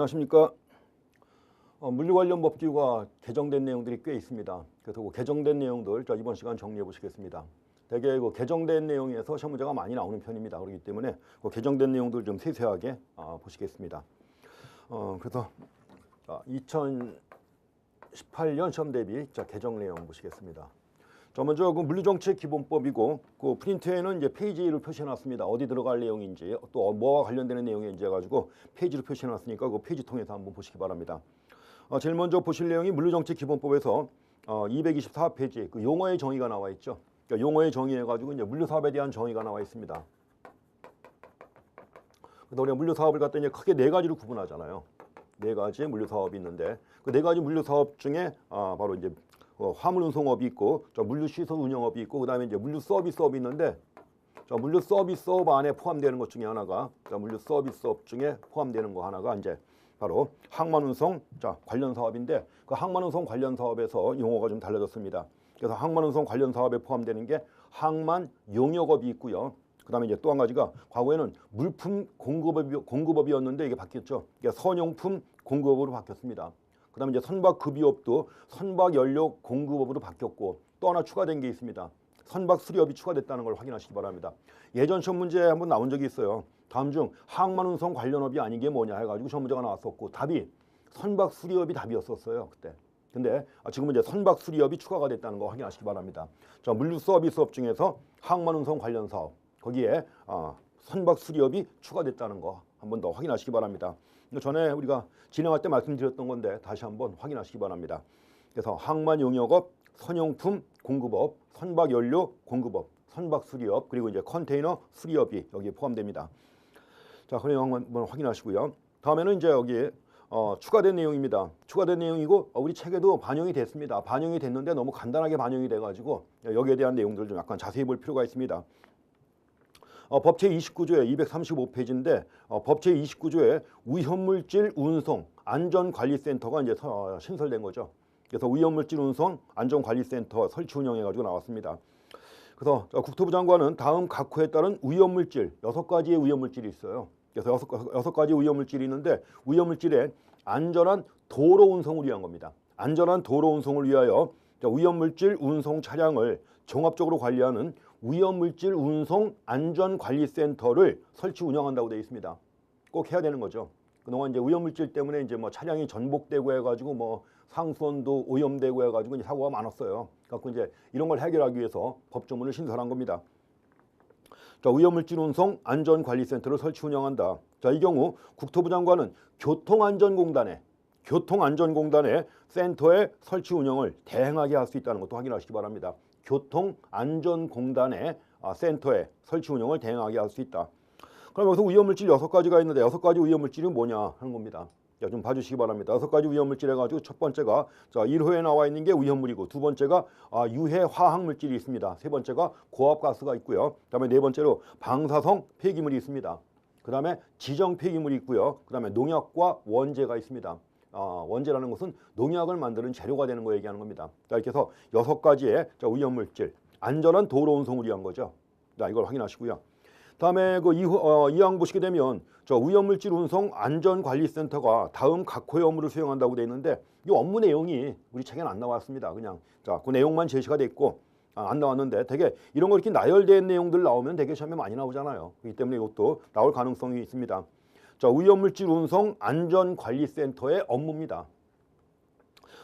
안녕하십니까. 어, 물류 관련 법규가 개정된 내용들이 꽤 있습니다. 그래서 그 개정된 내용들 자, 이번 시간 정리해 보시겠습니다. 대개 그 개정된 내용에서 시험 문제가 많이 나오는 편입니다. 그렇기 때문에 그 개정된 내용들 좀 세세하게 아, 보시겠습니다. 어, 그래서 자, 2018년 시험 대비 자, 개정 내용 보시겠습니다. 자, 먼저 그 물류정책 기본법이고 그 프린트에는 이제 페이지를 표시해 놨습니다. 어디 들어갈 내용인지 또 뭐와 관련되는 내용인지 해가지고 페이지를 표시해 놨으니까 그 페이지 통해서 한번 보시기 바랍니다. 어, 제일 먼저 보실 내용이 물류정책 기본법에서 어, 224페이지 그 용어의 정의가 나와 있죠. 그러니까 용어의 정의해 가지고 이제 물류사업에 대한 정의가 나와 있습니다. 그래서 우리가 물류사업을 갖다 이제 크게 네 가지로 구분하잖아요. 네 가지의 물류사업이 있는데 그 네 가지 물류사업 중에 아, 바로 이제 어, 화물 운송업이 있고 저 물류 시설 운영업이 있고 그다음에 이제 물류 서비스업이 있는데 저 물류 서비스업 안에 포함되는 것 중에 하나가 저 물류 서비스업 중에 포함되는 거 하나가 이제 바로 항만 운송 자 관련 사업인데 그 항만 운송 관련 사업에서 용어가 좀 달라졌습니다. 그래서 항만 운송 관련 사업에 포함되는 게 항만 용역업이 있고요. 그다음에 이제 또 한 가지가 과거에는 물품 공급업이, 공급업이었는데 이게 바뀌었죠. 이게 선용품 공급업으로 바뀌었습니다. 그다음에 이제 선박급유업도 선박연료 공급업으로 바뀌었고 또 하나 추가된 게 있습니다. 선박 수리업이 추가됐다는 걸 확인하시기 바랍니다. 예전 시험 문제 한번 나온 적이 있어요. 다음 중 항만 운송 관련업이 아닌 게 뭐냐 해가지고 시험 문제가 나왔었고 답이 선박 수리업이 답이었었어요 그때. 근데 지금은 이제 선박 수리업이 추가가 됐다는 거 확인하시기 바랍니다. 자 물류 서비스 업 중에서 항만 운송 관련 사업 거기에 어, 선박 수리업이 추가됐다는 거 한번 더 확인하시기 바랍니다. 전에 우리가 진행할 때 말씀드렸던 건데 다시 한번 확인하시기 바랍니다. 그래서 항만 용역업, 선용품 공급업, 선박 연료 공급업, 선박 수리업 그리고 이제 컨테이너 수리업이 여기에 포함됩니다. 자, 그럼 한번 확인하시고요. 다음에는 이제 여기 어, 추가된 내용입니다. 추가된 내용이고 어, 우리 책에도 반영이 됐습니다. 반영이 됐는데 너무 간단하게 반영이 돼가지고 여기에 대한 내용들 좀 약간 자세히 볼 필요가 있습니다. 어, 법제 29조에 235페이지인데 어, 법제 29조에 위험물질 운송 안전관리센터가 이제 어, 신설된 거죠. 그래서 위험물질 운송 안전관리센터 설치 운영해 가지고 나왔습니다. 그래서 국토부 장관은 다음 각호에 따른 위험물질 여섯 가지의 위험물질이 있어요. 그래서 여섯, 여섯 가지 위험물질이 있는데 위험물질에 안전한 도로 운송을 위한 겁니다. 안전한 도로 운송을 위하여 위험물질 운송 차량을 종합적으로 관리하는 위험물질 운송 안전관리센터를 설치 운영한다고 되어 있습니다. 꼭 해야 되는 거죠. 그동안 이제 위험물질 때문에 이제 뭐 차량이 전복되고 해가지고 뭐 상수원도 오염되고 해가지고 이제 사고가 많았어요. 그래서 이제 이런 걸 해결하기 위해서 법조문을 신설한 겁니다. 자, 위험물질 운송 안전관리센터를 설치 운영한다. 자, 이 경우 국토부 장관은 교통안전공단에 교통안전공단의 센터의 설치 운영을 대행하게 할 수 있다는 것도 확인하시기 바랍니다. 교통안전공단의 아, 센터에 설치 운영을 대행하게 할 수 있다. 그럼 여기서 위험물질 여섯 가지가 있는데 여섯 가지 위험물질이 뭐냐 하는 겁니다. 자, 좀 봐주시기 바랍니다. 여섯 가지 위험물질 해가지고 첫 번째가 자 1호에 나와 있는 게 위험물이고 두 번째가 아, 유해 화학물질이 있습니다. 세 번째가 고압가스가 있고요. 그다음에 네 번째로 방사성 폐기물이 있습니다. 그다음에 지정 폐기물이 있고요. 그다음에 농약과 원재가 있습니다. 어, 원재라는 것은 농약을 만드는 재료가 되는 거 얘기하는 겁니다. 자, 이렇게 해서 여섯 가지의 자, 위험물질, 안전한 도로 운송을 위한 거죠. 자, 이걸 확인하시고요. 다음에 그 이후, 어, 이항 보시게 되면 저 위험물질 운송 안전관리센터가 다음 각 호의 업무를 수행한다고 되어 있는데 이 업무 내용이 우리 책에는 안 나왔습니다. 그냥 자, 그 내용만 제시가 돼 있고 아, 안 나왔는데 되게 이런 거 이렇게 나열된 내용들 나오면 되게 시험에 많이 나오잖아요. 그렇기 때문에 이것도 나올 가능성이 있습니다. 자, 위험물질 운송 안전관리센터의 업무입니다.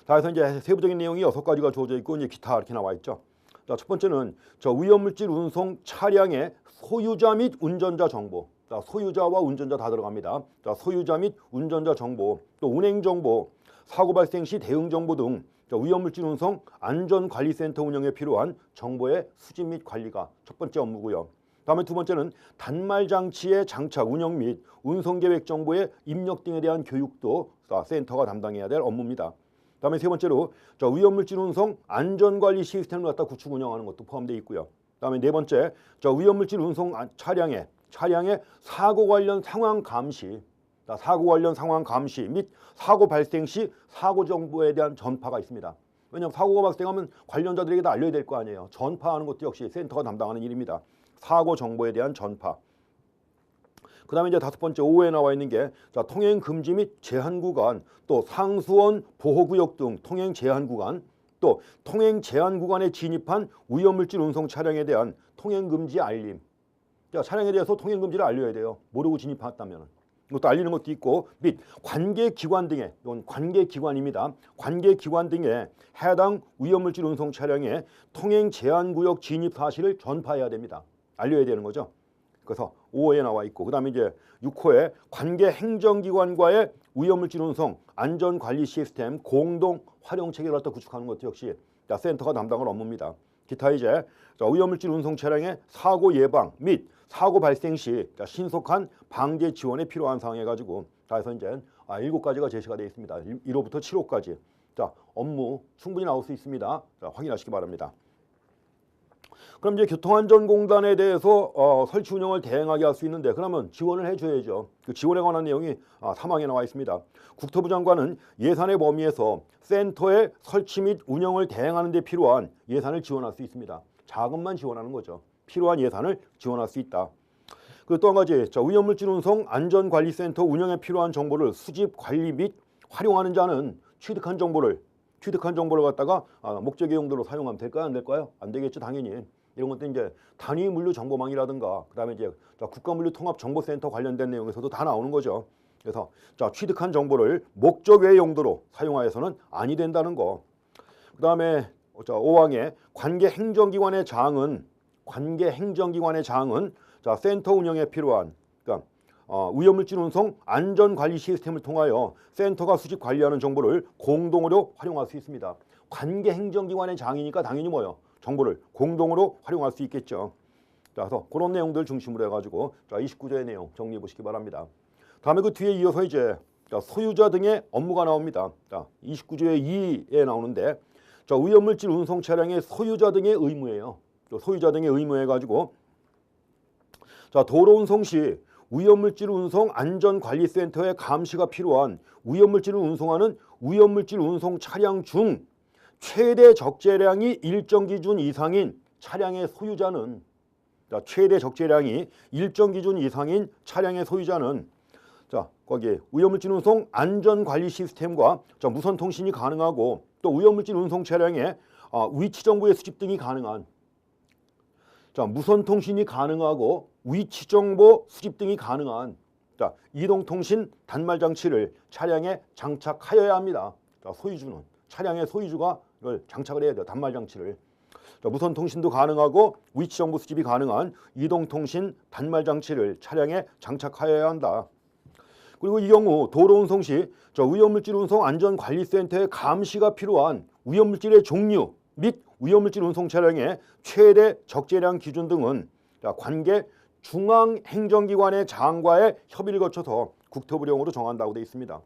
자, 그래서 이제 세부적인 내용이 여섯 가지가 주어져 있고 이제 기타 이렇게 나와 있죠. 자, 첫 번째는 저 위험물질 운송 차량의 소유자 및 운전자 정보. 자, 소유자와 운전자 다 들어갑니다. 자, 소유자 및 운전자 정보, 또 운행 정보, 사고 발생 시 대응 정보 등 자, 위험물질 운송 안전관리센터 운영에 필요한 정보의 수집 및 관리가 첫 번째 업무고요. 다음에 두 번째는 단말 장치의 장착, 운영 및 운송 계획 정보의 입력 등에 대한 교육도 센터가 담당해야 될 업무입니다. 다음에 세 번째로 저 위험물질 운송 안전관리 시스템을 갖다 구축 운영하는 것도 포함되어 있고요. 다음에 네 번째 저 위험물질 운송 차량의 차량의 사고 관련 상황 감시, 사고 관련 상황 감시 및 사고 발생 시 사고 정보에 대한 전파가 있습니다. 왜냐하면 사고가 발생하면 관련자들에게 다 알려야 될 거 아니에요. 전파하는 것도 역시 센터가 담당하는 일입니다. 사고 정보에 대한 전파. 그 다음에 이제 다섯 번째 5에 나와 있는 게 자, 통행 금지 및 제한 구간, 또 상수원 보호 구역 등 통행 제한 구간, 또 통행 제한 구간에 진입한 위험물질 운송 차량에 대한 통행 금지 알림. 자, 차량에 대해서 통행 금지를 알려야 돼요. 모르고 진입했다면. 이것도 알리는 것도 있고 및 관계 기관 등에 이건 관계 기관입니다. 관계 기관 등에 해당 위험물질 운송 차량의 통행 제한 구역 진입 사실을 전파해야 됩니다. 알려야 되는 거죠. 그래서 5호에 나와 있고 그다음에 이제 6호에 관계 행정기관과의 위험물질 운송 안전 관리 시스템 공동 활용 체계를 갖다 구축하는 것도 역시 자, 센터가 담당할 업무입니다. 기타 이제 자, 위험물질 운송 차량의 사고 예방 및 사고 발생 시 자, 신속한 방제 지원에 필요한 사항 해가지고 다 해서 이제 아, 일곱 가지가 제시가 되어 있습니다. 1호부터 7호까지 자 업무 충분히 나올 수 있습니다. 자, 확인하시기 바랍니다. 그럼 이제 교통안전공단에 대해서 어, 설치 운영을 대행하게 할 수 있는데 그러면 지원을 해줘야죠. 그 지원에 관한 내용이 아, 3항에 나와 있습니다. 국토부 장관은 예산의 범위에서 센터의 설치 및 운영을 대행하는 데 필요한 예산을 지원할 수 있습니다. 자금만 지원하는 거죠. 필요한 예산을 지원할 수 있다. 그리고 또한 가지 자, 위험물질 운송 안전관리센터 운영에 필요한 정보를 수집 관리 및 활용하는 자는 취득한 정보를 취득한 정보를 갖다가 아, 목적의 용도로 사용하면 될까요? 안 될까요? 안 되겠죠, 당연히. 이런 것도 이제 단위 물류 정보망이라든가 그다음에 이제 자, 국가 물류 통합 정보센터 관련된 내용에서도 다 나오는 거죠. 그래서 자, 취득한 정보를 목적 외 용도로 사용하여서는 아니 된다는 거. 그다음에 자, 5항의 관계 행정기관의 장은 관계 행정기관의 장은 자, 센터 운영에 필요한 그러니까 어, 위험물질 운송 안전관리 시스템을 통하여 센터가 수집 관리하는 정보를 공동으로 활용할 수 있습니다. 관계 행정기관의 장이니까 당연히 뭐요? 정보를 공동으로 활용할 수 있겠죠. 자, 그래서 그런 내용들 중심으로 해가지고 자 29조의 내용 정리해 보시기 바랍니다. 다음에 그 뒤에 이어서 이제 자, 소유자 등의 업무가 나옵니다. 자 29조의 2에 나오는데 자 위험물질 운송 차량의 소유자 등의 의무예요. 소유자 등의 의무 해 가지고 자 도로 운송 시 위험물질 운송 안전관리센터의 감시가 필요한 위험물질을 운송하는 위험물질 운송 차량 중 최대 적재량이 일정 기준 이상인 차량의 소유자는 자, 최대 적재량이 일정 기준 이상인 차량의 소유자는 자 거기에 위험물질 운송 안전관리 시스템과 자, 무선 통신이 가능하고 또 위험물질 운송 차량의 아, 위치 정보의 수집 등이 가능한 자 무선 통신이 가능하고 위치 정보 수집 등이 가능한 자 이동 통신 단말 장치를 차량에 장착하여야 합니다. 자 소유주는 차량의 소유주가 이걸 장착을 해야 돼요. 단말 장치를. 자, 무선 통신도 가능하고 위치 정보 수집이 가능한 이동 통신 단말 장치를 차량에 장착하여야 한다. 그리고 이 경우 도로 운송 시 저 위험물질 운송 안전관리센터의 감시가 필요한 위험물질의 종류 및 위험물질 운송 차량의 최대 적재량 기준 등은 자, 관계 중앙행정기관의 장과의 협의를 거쳐서 국토부령으로 정한다고 되어 있습니다.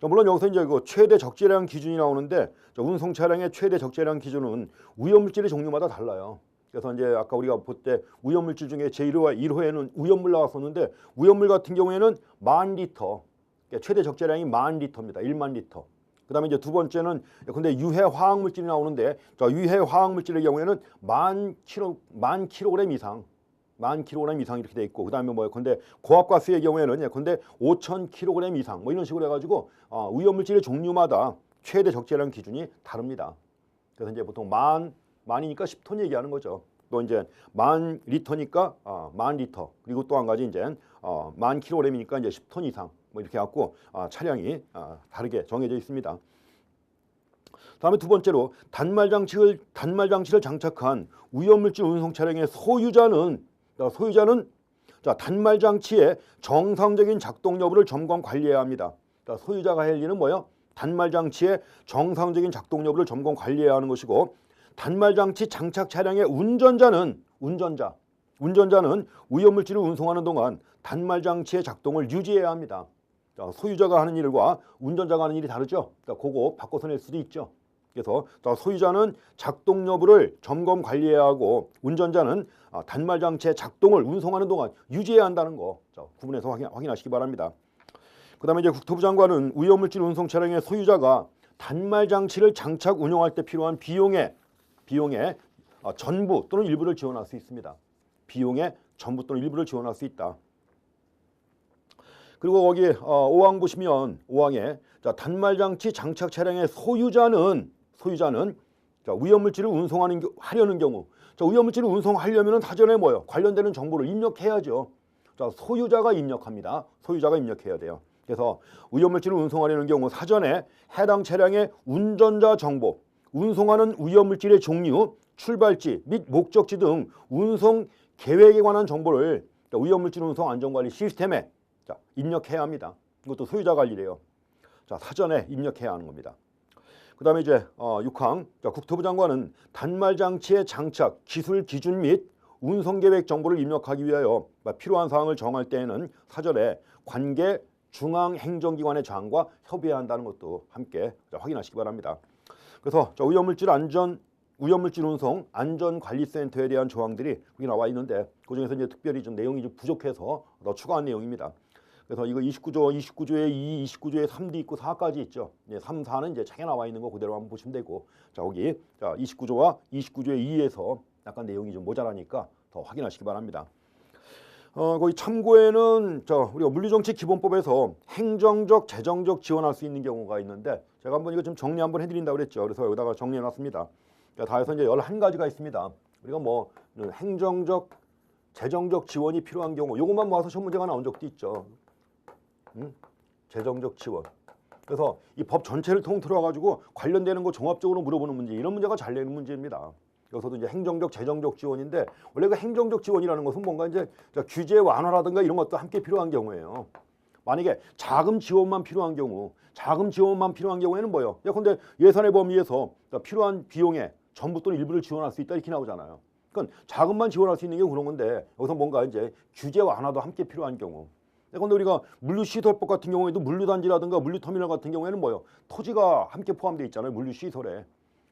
자, 물론 여기서 이제 그 최대 적재량 기준이 나오는데 자, 운송 차량의 최대 적재량 기준은 위험물질의 종류마다 달라요. 그래서 이제 아까 우리가 볼 때 위험물질 중에 제1호와 1호에는 위험물 나왔었는데 위험물 같은 경우에는 만 리터, 그러니까 최대 적재량이 만 리터입니다. 1만 리터. 그 다음에 이제 두 번째는 근데 유해 화학 물질이 나오는데 자, 유해 화학 물질의 경우에는 만 킬로 만 킬로그램 이상 만 킬로그램 이상 이렇게 돼 있고 그다음에 뭐예요? 근데 고압가스의 경우에는 예, 근데 5천 킬로그램 이상 뭐 이런 식으로 해가지고 어, 위험물질의 종류마다 최대 적재량 기준이 다릅니다. 그래서 이제 보통 만 만이니까 10톤 얘기하는 거죠. 또 이제 만 리터니까 어, 만 리터 그리고 또 한 가지 이제 어, 만 킬로그램이니까 이제 10톤 이상 뭐 이렇게 갖고 어, 차량이 어, 다르게 정해져 있습니다. 다음에 두 번째로 단말 장치를 단말 장치를 장착한 위험물질 운송 차량의 소유자는 자, 소유자는 자, 단말 장치의 정상적인 작동 여부를 점검 관리해야 합니다. 자, 소유자가 할 일은 뭐요? 단말 장치의 정상적인 작동 여부를 점검 관리해야 하는 것이고 단말 장치 장착 차량의 운전자는 운전자 운전자는 위험물질을 운송하는 동안 단말 장치의 작동을 유지해야 합니다. 자, 소유자가 하는 일과 운전자가 하는 일이 다르죠. 그러니까 그거 바꿔서 낼 수도 있죠. 그래서 자, 소유자는 작동 여부를 점검 관리해야 하고 운전자는 아, 단말 장치의 작동을 운송하는 동안 유지해야 한다는 거 자, 구분해서 확인, 확인 하시기 바랍니다. 그 다음에 이제 국토부 장관은 위험물질 운송 차량의 소유자가 단말 장치를 장착 운용할 때 필요한 비용의 비용의 아, 전부 또는 일부를 지원할 수 있습니다. 비용의 전부 또는 일부를 지원할 수 있다. 그리고 거기 어, 5항 보시면 5항에 자, 단말장치 장착 차량의 소유자는 소유자는 자, 위험물질을 운송하는 겨- 하려는 경우 자, 위험물질을 운송하려면 사전에 뭐요? 관련되는 정보를 입력해야죠. 자, 소유자가 입력합니다. 소유자가 입력해야 돼요. 그래서 위험물질을 운송하려는 경우 사전에 해당 차량의 운전자 정보, 운송하는 위험물질의 종류, 출발지 및 목적지 등 운송 계획에 관한 정보를 자, 위험물질 운송 안전관리 시스템에 자, 입력해야 합니다. 이것도 소유자 관리래요. 자, 사전에 입력해야 하는 겁니다. 그 다음에 이제 어, 6항 자, 국토부 장관은 단말 장치의 장착 기술 기준 및 운송 계획 정보를 입력하기 위하여 필요한 사항을 정할 때에는 사전에 관계 중앙 행정기관의 장과 협의해야 한다는 것도 함께 자, 확인하시기 바랍니다. 그래서 저 위험물질 안전 위험물질 운송 안전관리센터에 대한 조항들이 여기 나와 있는데 그 중에서 이제 특별히 좀 내용이 좀 부족해서 더 추가한 내용입니다. 그래서 이거 29조, 29조에 2, 29조에 3도 있고 4까지 있죠. 예, 3, 4는 이제 책에 나와 있는 거 그대로 한번 보시면 되고, 자 거기 자 29조와 29조의 2에서 약간 내용이 좀 모자라니까 더 확인하시기 바랍니다. 어, 거기 참고에는 저 우리가 물리정치 기본법에서 행정적, 재정적 지원할 수 있는 경우가 있는데 제가 한번 이거 좀 정리 한번 해드린다고 그랬죠. 그래서 여기다가 정리해 놨습니다. 자, 다 해서 이제 11가지가 있습니다. 우리가 뭐 행정적, 재정적 지원이 필요한 경우 요것만 모아서 시험 문제가 나온 적도 있죠. 음? 재정적 지원. 그래서 이 법 전체를 통틀어 가지고 관련되는 거 종합적으로 물어보는 문제 이런 문제가 잘 내는 문제입니다. 여기서도 이제 행정적, 재정적 지원인데 원래 그 행정적 지원이라는 것은 뭔가 이제 저 규제 완화라든가 이런 것도 함께 필요한 경우예요. 만약에 자금 지원만 필요한 경우, 자금 지원만 필요한 경우에는 뭐예요? 예컨대 예산의 범위에서 필요한 비용에 전부 또는 일부를 지원할 수 있다 이렇게 나오잖아요. 그러니까 자금만 지원할 수 있는 게 그런 건데 여기서 뭔가 이제 규제 완화도 함께 필요한 경우. 예컨대 우리가 물류시설법 같은 경우에도 물류단지라든가 물류터미널 같은 경우에는 뭐예요? 토지가 함께 포함되어 있잖아요. 물류시설에.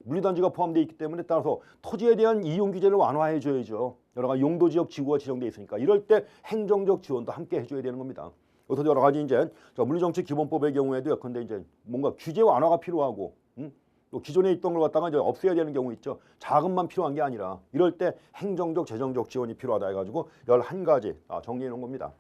물류단지가 포함되어 있기 때문에 따라서 토지에 대한 이용 규제를 완화해 줘야죠. 여러 가지 용도 지역 지구가 지정돼 있으니까 이럴 때 행정적 지원도 함께 해줘야 되는 겁니다. 여기서 여러 가지 이제 자, 물류정책 기본법의 경우에도 예컨대 이제 뭔가 규제 완화가 필요하고 음? 또 기존에 있던 걸 갖다가 이제 없애야 되는 경우 있죠. 자금만 필요한 게 아니라 이럴 때 행정적 재정적 지원이 필요하다 해가지고 열한 가지 아, 정리해 놓은 겁니다.